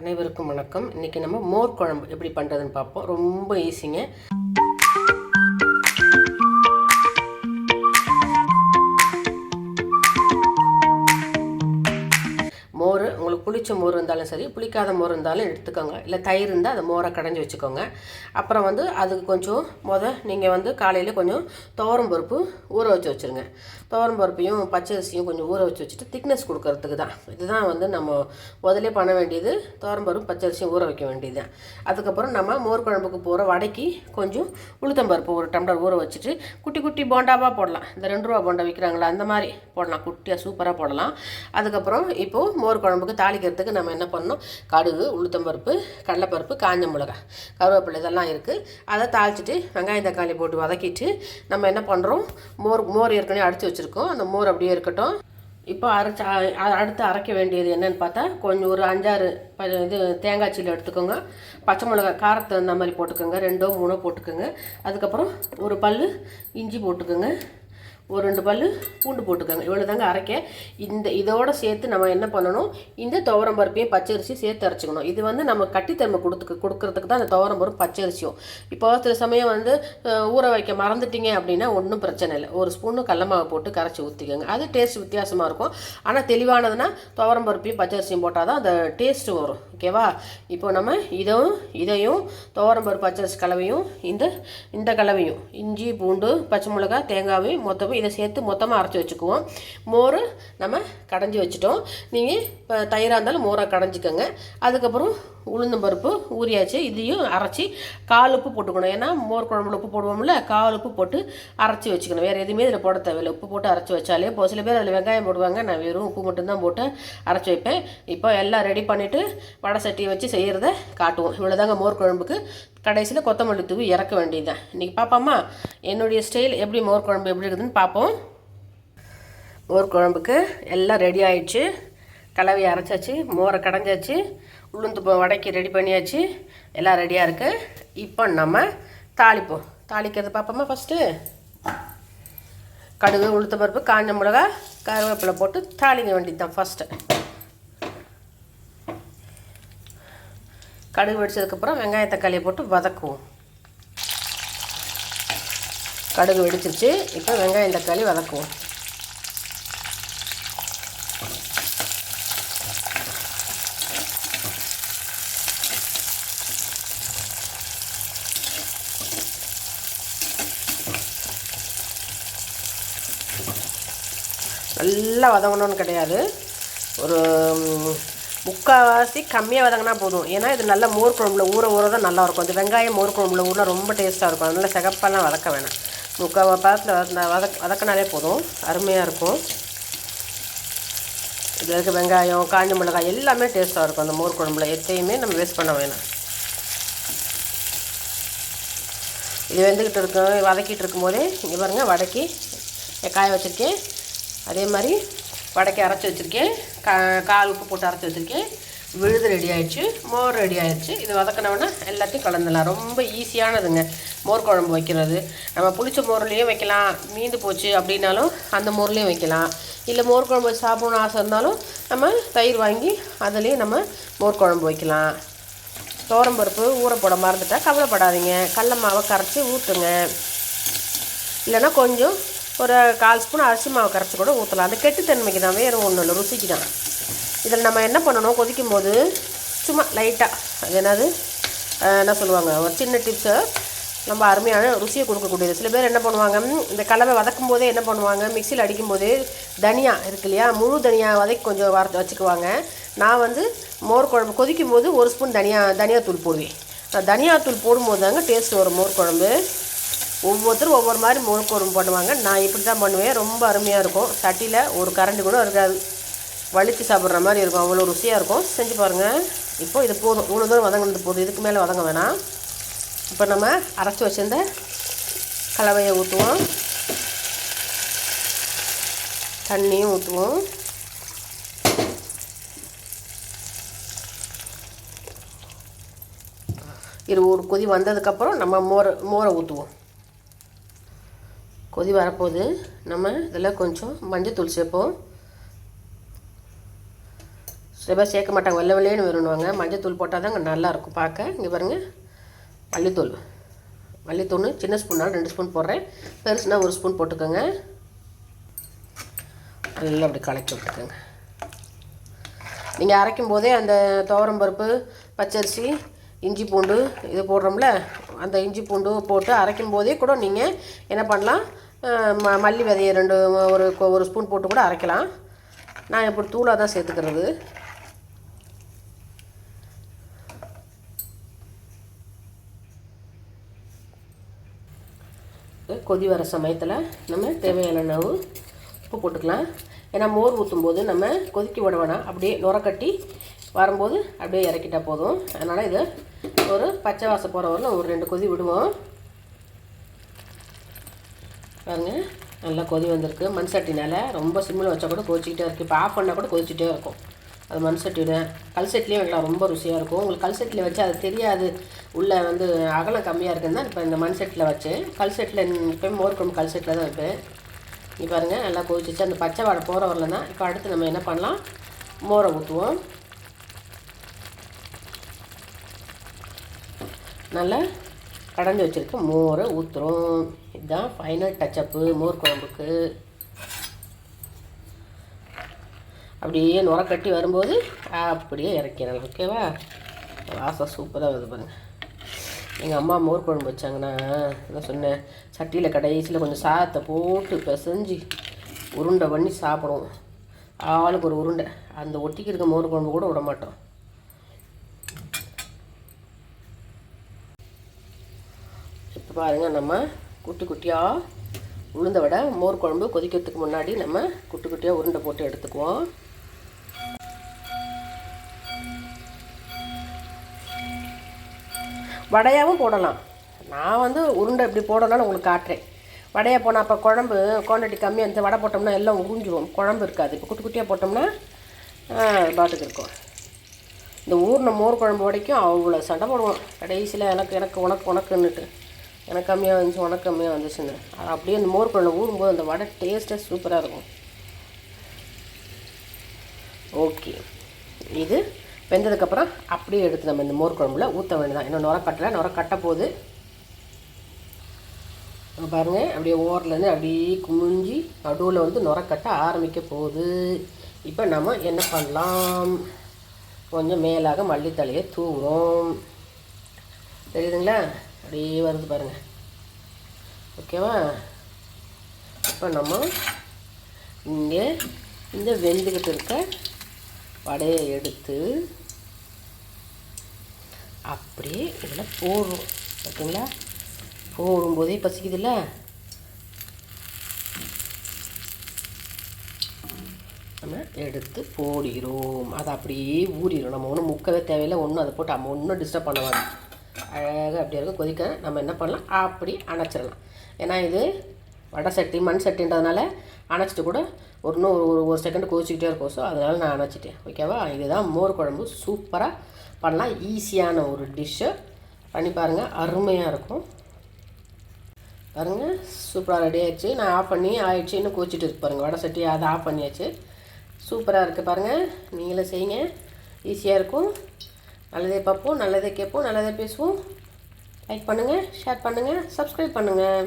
அனைவருக்கும் வணக்கம். இன்றைக்கி நம்ம மோர் குழம்பு எப்படி பண்ணுறதுன்னு பார்ப்போம். ரொம்ப ஈஸிங்க புளிச்ச மோர் இருந்தாலும் சரி புளிக்காத மோர் இருந்தாலும் எடுத்துக்கோங்க. இல்லை தயிர் இருந்தால் அதை மோரை கடைஞ்சி வச்சுக்கோங்க. அப்புறம் வந்து அதுக்கு கொஞ்சம் முத நீங்கள் வந்து காலையில் கொஞ்சம் துவரம் பருப்பு ஊற வச்சு வச்சுருங்க. துவரம் பருப்பையும் பச்சரிசியும் கொஞ்சம் ஊற வச்சு வச்சுட்டு திக்னஸ் கொடுக்கறதுக்கு தான். இதுதான் வந்து நம்ம முதலே பண்ண வேண்டியது. துவரம் பருப்பு பச்சரிசியும் ஊற வைக்க வேண்டியது தான் அதுக்கப்புறம் நம்ம மோர் குழம்புக்கு போகிற வடைக்கு கொஞ்சம் உளுத்தம்பருப்பு ஒரு டம்ளர் ஊற வச்சுட்டு குட்டி குட்டி போண்டாவாக போடலாம். இந்த ரெண்டு ரூபா போண்டா விற்கிறாங்களா அந்த மாதிரி போடலாம். குட்டியாக சூப்பராக போடலாம். அதுக்கப்புறம் இப்போது மோர் குழம்புக்கு தாளிக்கிறதுக்கு நம்ம என்ன பண்ணணும்? கடுகு உளுத்தம்பருப்பு கடலைப்பருப்பு காஞ்ச மிளகா கருவேப்பிலை இதெல்லாம் இருக்குது அதை தாளிச்சிட்டு வெங்காயம் தக்காளி போட்டு வதக்கிட்டு நம்ம என்ன பண்ணுறோம் மோர் மோர் ஏற்கனவே அடித்து வச்சுருக்கோம். அந்த மோர் அப்படியே இருக்கட்டும். இப்போ அரைச்சி அடுத்து அரைக்க வேண்டியது என்னன்னு பார்த்தா கொஞ்சம் ஒரு அஞ்சாறு ப- இது தேங்காய் சீலை எடுத்துக்கோங்க. பச்சை மிளகா காரத்தை அந்த மாதிரி போட்டுக்கோங்க. ரெண்டோ மூணோ போட்டுக்கோங்க. அதுக்கப்புறம் ஒரு பல் இஞ்சி போட்டுக்கோங்க. ஒரு ரெண்டு பல் பூண்டு போட்டுக்கோங்க. இவ்வளோ தாங்க அரைக்க. இந்த இதோடு சேர்த்து நம்ம என்ன பண்ணணும்? இந்த துவரம் பருப்பையும் பச்சரிசி சேர்த்து அரைச்சிக்கணும். இது வந்து நம்ம கட்டித்தன்மை கொடுத்து கொடுக்கறதுக்கு தான் அந்த துவரம் பருப்பு பச்சரிசியும். இப்போ சில சமயம் வந்து ஊற வைக்க மறந்துட்டீங்க அப்படின்னா ஒன்றும் பிரச்சனை இல்லை. ஒரு ஸ்பூனு கடல மாவு போட்டு கரைச்சி ஊற்றிக்கோங்க அது டேஸ்ட் வித்தியாசமாக இருக்கும். ஆனால் தெளிவானதுன்னா துவரம் பருப்பையும் பச்சரிசியும் போட்டால் தான் அந்த டேஸ்ட்டு வரும். ஓகேவா இப்போ நம்ம இதுவும் இதையும் துவரம் பருப்பு பச்சரிசி கலவையும் இந்த இந்த கலவையும். இஞ்சி பூண்டு பச்சை மிளகாய் தேங்காவையும் மொத்தமும் இதை சேர்த்து மொத்தமாக அரைச்சி வச்சுக்குவோம். மோர் நம்ம கடைஞ்சி வச்சுட்டோம். நீங்கள் இப்போ தயிராக இருந்தாலும் மோரை கடைஞ்சிக்கோங்க. அதுக்கப்புறம் உளுந்தம் பருப்பு ஊறியாச்சு. இதையும் அரைச்சி கால் உப்பு போட்டுக்கணும். ஏன்னா மோர் குழம்புல உப்பு போடுவோம்ல கால் உப்பு போட்டு அரைச்சி வச்சுக்கணும். வேறு எதுவுமே இதில் போட தேவையில்லை. உப்பு போட்டு அரைச்சி வச்சாலே இப்போ சில பேர் அதில் வெங்காயம் போடுவாங்க. நான் வெறும் உப்பு மட்டும்தான் போட்டு அரைச்சி வைப்பேன். இப்போ எல்லாம் ரெடி பண்ணிவிட்டு வடை சட்டியை வச்சு செய்கிறத காட்டுவோம். இவ்வளோதாங்க மோர் குழம்புக்கு. கடைசியில் கொத்தமல்லி தூவி இறக்க வேண்டியதுதான். இன்றைக்கி பாப்பாம்மா என்னுடைய ஸ்டைல் எப்படி மோர் குழம்பு எப்படி இருக்குதுன்னு பார்ப்போம் மோர் குழம்புக்கு எல்லாம் ரெடி ஆயிடுச்சு. கலவையை அரைச்சாச்சு மோரை கடைஞ்சாச்சு உளுந்து வடைக்கு ரெடி பண்ணியாச்சு. எல்லாம் ரெடியாக இருக்குது இப்போ நம்ம தாளிப்போம். தாளிக்கிறது பார்ப்போமா ஃபஸ்ட்டு கடுகு உளுத்த பருப்பு காஞ்ச மிளகா கருவேப்பிலை போட்டு தாளிக்க வேண்டியது தான் ஃபஸ்ட்டு கடுகு வெடிச்சதுக்கப்புறம் வெங்காய தக்காளியை போட்டு வதக்குவோம். கடுகு வெடிச்சிருச்சு. இப்போ வெங்காயம் தக்காளி வதக்குவோம். நல்லா வதங்கணும்னு கிடையாது. ஒரு முக்கால்வாசி கம்மியாக வதங்கினா போதும். ஏன்னா இது நல்ல மோர் குழம்புல ஊற ஊற தான் நல்லா இருக்கும் இந்த வெங்காயம் மோர் குழம்புல ஊரில் ரொம்ப டேஸ்ட்டாக இருக்கும். அதனால் சிகப்பெல்லாம் வதக்க வேணாம். முக்கால் பதத்தில் வதந்த வதக் வதக்கினாலே போதும். அருமையாக இருக்கும். இதில் இருக்க வெங்காயம் காஞ்சி மிளகாய் எல்லாமே டேஸ்ட்டாக இருக்கும். அந்த மோர் குழம்புல எத்தையுமே நம்ம வேஸ்ட் பண்ண வேணாம். இது வெந்துக்கிட்டு இருக்கும் வதக்கிட்டு இருக்கும்போதே இங்கே பாருங்கள் வதக்கி காய வச்சுருக்கேன். அதே மாதிரி வடக்கி அரைச்சி வச்சுருக்கேன். கா கால் உப்பு போட்டு அரைச்சி வச்சுருக்கேன். விழுது ரெடி ஆயிடுச்சு. மோர் ரெடி ஆயிடுச்சு. இது வதக்கினோன்னா எல்லாத்தையும் கலந்துடலாம். ரொம்ப ஈஸியானதுங்க மோர் குழம்பு வைக்கிறது. நம்ம புளிச்ச மோர்லேயும் வைக்கலாம். மீந்து போச்சு அப்படின்னாலும் அந்த மோர்லேயும் வைக்கலாம். இல்லை மோர் குழம்பு வச்சு சாப்பிடணும்னு ஆசை இருந்தாலும் நம்ம தயிர் வாங்கி அதுலேயும் நம்ம மோர் குழம்பு வைக்கலாம். பருப்பு ஊற போட கவலைப்படாதீங்க. கடல மாவை கரைச்சி ஊற்றுங்க இல்லைன்னா கொஞ்சம் ஒரு கால் ஸ்பூன் அரிசி மாவு கரைச்சி கூட ஊற்றலாம் அந்த கெட்டுத்தன்மைக்கு தான் வேறு ஒன்றும் இல்லை ருசிக்கு தான். இதில் நம்ம என்ன பண்ணணும்? கொதிக்கும் போது சும்மா லைட்டாக அது என்னது? என்ன சொல்லுவாங்க? ஒரு சின்ன டிப்ஸை ரொம்ப அருமையான ருசியை கொடுக்கக்கூடியது. சில பேர் என்ன பண்ணுவாங்க? இந்த கலவை வதக்கும் போதே என்ன பண்ணுவாங்க? மிக்சியில் அடிக்கும் போதே தனியா இருக்கு இல்லையா? முழு தனியா வதக்கி கொஞ்சம் வர வச்சுக்குவாங்க. நான் வந்து மோர் குழம்பு கொதிக்கும் போது ஒரு ஸ்பூன் தனியா தனியாத்தூள் போடுவேன். தனியாத்தூள் போடும்போது தாங்க டேஸ்ட் வரும் மோர் குழம்பு. ஒவ்வொருத்தரும் ஒவ்வொரு மாதிரி மோர் பண்ணுவாங்க. நான் இப்படி தான் பண்ணுவேன். ரொம்ப அருமையாக இருக்கும். சட்டியில் ஒரு கரண்டி கூட இருக்காது. வலித்து சாப்பிட்ற மாதிரி இருக்கும். அவ்வளோ ருசியாக இருக்கும். செஞ்சு பாருங்கள் இப்போ இது போதும். இவ்வளோ தூரம் வதங்கினது போதும். இதுக்கு மேலே வதங்க வேணாம். இப்போ நம்ம அரைச்சி வச்சிருந்த கலவையை ஊற்றுவோம் தண்ணியும் ஊற்றுவோம் இது ஒரு கொதி வந்ததுக்கப்புறம் நம்ம மோரை மோரை ஊற்றுவோம் கொதி வரப்போகுது. நம்ம இதில் கொஞ்சம் மஞ்சத்தூள் சேர்ப்போம். சில பேர் சேர்க்க மாட்டாங்க. வெள்ளை வெள்ளையன்னு மஞ்சள் மஞ்சத்தூள் போட்டால் தாங்க நல்லாயிருக்கும் பார்க்க. இங்கே பாருங்கள் மல்லித்தூள். மல்லித்தூள் சின்ன ஸ்பூனால் ரெண்டு ஸ்பூன் போடுறேன். பெருசுனா ஒரு ஸ்பூன் போட்டுக்கோங்க. நல்லா அப்படி கலக்கி விட்டுக்கோங்க. நீங்கள் அரைக்கும் போதே அந்த துவரம் பருப்பு பச்சரிசி இஞ்சி பூண்டு இது போடுறோம்ல. அந்த இஞ்சி பூண்டு போட்டு அரைக்கும் போதே கூட நீங்கள் என்ன பண்ணலாம்? ம மல்லி விதையை ரெண்டு ஒரு ஒரு ஸ்பூன் போட்டு கூட அரைக்கலாம். நான் இப்படி தூளாக தான் சேர்த்துக்கிறது. கொதி வர சமயத்தில் நம்ம தேவையான அளவு உப்பு போட்டுக்கலாம். ஏன்னா மோர் ஊற்றும் போது நம்ம கொதிக்க விட வேணாம். அப்படியே நுரக்கட்டி வரும்போது அப்படியே இறக்கிட்டால் போதும். அதனால் இதை ஒரு பச்சை வாசம் போகிற வரலும் ஒரு ரெண்டு கொதி விடுவோம். பாருங்க நல்லா கொதி வந்திருக்கு. மண் சட்டினால் ரொம்ப சிம்மில் வச்சா கூட கொதிச்சிக்கிட்டே இருக்குது இப்போ ஆஃப் பண்ணால் கூட கொதிச்சிட்டே இருக்கும். அது மண் சட்டியோட கல் சட்டிலே வைக்கலாம். ரொம்ப ருசியாக இருக்கும். உங்களுக்கு கல் சட்டியில் வச்சு அது தெரியாது. உள்ளே வந்து அகலம் கம்மியாக இருக்குன்னு தான் இப்போ இந்த மண் செட்டில் வச்சேன். கல் செட்டில் இப்போ மோர் குழம்பு கல் செட்டில் தான் வைப்பேன். நீ பாருங்கள் நல்லா கொதிச்சிச்சு அந்த பச்சை வாடை போகிற வரல தான் இப்போ அடுத்து நம்ம என்ன பண்ணலாம்? மோரை ஊற்றுவோம் நல்லா கடைஞ்சி வச்சுருக்க மோரை ஊற்றுறோம் இதுதான் ஃபைனல் டச்சப்பு மோர் குழம்புக்கு. அப்படியே நுரக்கட்டி வரும்போது அப்படியே இறக்கிடலாம். ஓகேவா வாசம் சூப்பராக வருது பாருங்கள் எங்கள் அம்மா மோர் குழம்பு வச்சாங்கன்னா என்ன சொன்னேன் சட்டியில் கடைசியில் கொஞ்சம் சாதத்தை போட்டு பிசைஞ்சு உருண்டை பண்ணி சாப்பிடுவோம். ஆளுக்கு ஒரு உருண்டை. அந்த ஒட்டிக்கு இருக்க மோர் குழம்பு கூட விட மாட்டோம் பாருங்கள் நம்ம குட்டி குட்டியாக உளுந்த விட மோர் குழம்பு கொதிக்கிறதுக்கு முன்னாடி நம்ம குட்டி குட்டியாக உருண்டை போட்டு எடுத்துக்குவோம். வடையாகவும் போடலாம். நான் வந்து உருண்டை இப்படி போடணும்னு உங்களுக்கு காட்டுறேன். வடையாக போனால் அப்போ குழம்பு குவான்டிட்டி கம்மியாக இருந்து வடை போட்டோம்னா எல்லாம் உறிஞ்சிரும். குழம்பு இருக்காது. இப்போ குட்டி குட்டியாக போட்டோம்னா பாட்டுக்கு இருக்கும். இந்த ஊர்ன மோர் குழம்பு வடைக்கும் அவ்வளோ சண்டை போடுவோம். கடைசியில் எனக்கு எனக்கு உனக்கு உனக்குன்னுட்டு. எனக்கு கம்மியாக வந்துச்சு உனக்கு கம்மியாக வந்துச்சுன்னு. அது அப்படியே அந்த மோர் குழம்பு ஊறும்போது அந்த வடை டேஸ்ட்டாக சூப்பராக இருக்கும். ஓகே இது வெந்ததுக்கப்புறம் அப்படியே எடுத்து நம்ம இந்த மோர் குழம்புல ஊற்ற வேண்டியதான் இன்னும் நுர கட்டலை நுர கட்ட போகுது. பாருங்கள் அப்படியே ஓரிலேருந்து அப்படியே குமிஞ்சி நடுவில் வந்து நுர கட்ட ஆரம்பிக்க போகுது. இப்போ நம்ம என்ன பண்ணலாம்? கொஞ்சம் மேலாக மல்லித்தலையை தூவுறோம். தெரியுதுங்களா? அப்படியே வருது பாருங்கள் ஓகேவா இப்போ நம்ம இங்கே இந்த வெந்துக்கிட்டு இருக்க வடையை எடுத்து அப்படியே இதில் போடுறோம் ஓகேங்களா போடும்போதே பசிக்குதுல்ல? நம்ம எடுத்து போடுகிறோம் அது அப்படியே ஊறிடும் நம்ம ஒன்றும் முக்கவே தேவையில்லை. ஒன்றும் அதை போட்டு நம்ம ஒன்றும் டிஸ்டர்ப் பண்ண வேண்டாம் அழகாக அப்படியே இருக்குது கொதிக்க நம்ம என்ன பண்ணலாம்? அப்படி அணைச்சிடலாம். ஏன்னா இது வடை சட்டி மண் சட்டின்றதுனால அணைச்சிட்டு கூட ஒரு இன்னும் ஒரு ஒரு செகண்ட் கொதிச்சிக்கிட்டே இருக்கும். ஸோ அதனால் நான் அணைச்சிட்டேன். ஓகேவா இதுதான் மோர் குழம்பு. சூப்பராக பண்ணலாம். ஈஸியான ஒரு டிஷ்ஷு பண்ணி பாருங்கள் அருமையாக இருக்கும். பாருங்கள் சூப்பராக ரெடி ஆயிடுச்சு. நான் ஆஃப் பண்ணி ஆயிடுச்சு. இன்னும் கோச்சிட்டு இருக்கு பாருங்கள் வடை சட்டி அதை ஆஃப் பண்ணியாச்சு. சூப்பராக இருக்குது பாருங்கள் நீங்களும் செய்யுங்க. ஈஸியாக இருக்கும். நல்லதே பார்ப்போம் நல்லதே கேட்போம் நல்லதே பேசுவோம். லைக் பண்ணுங்கள் ஷேர் பண்ணுங்கள் சப்ஸ்கிரைப் பண்ணுங்கள்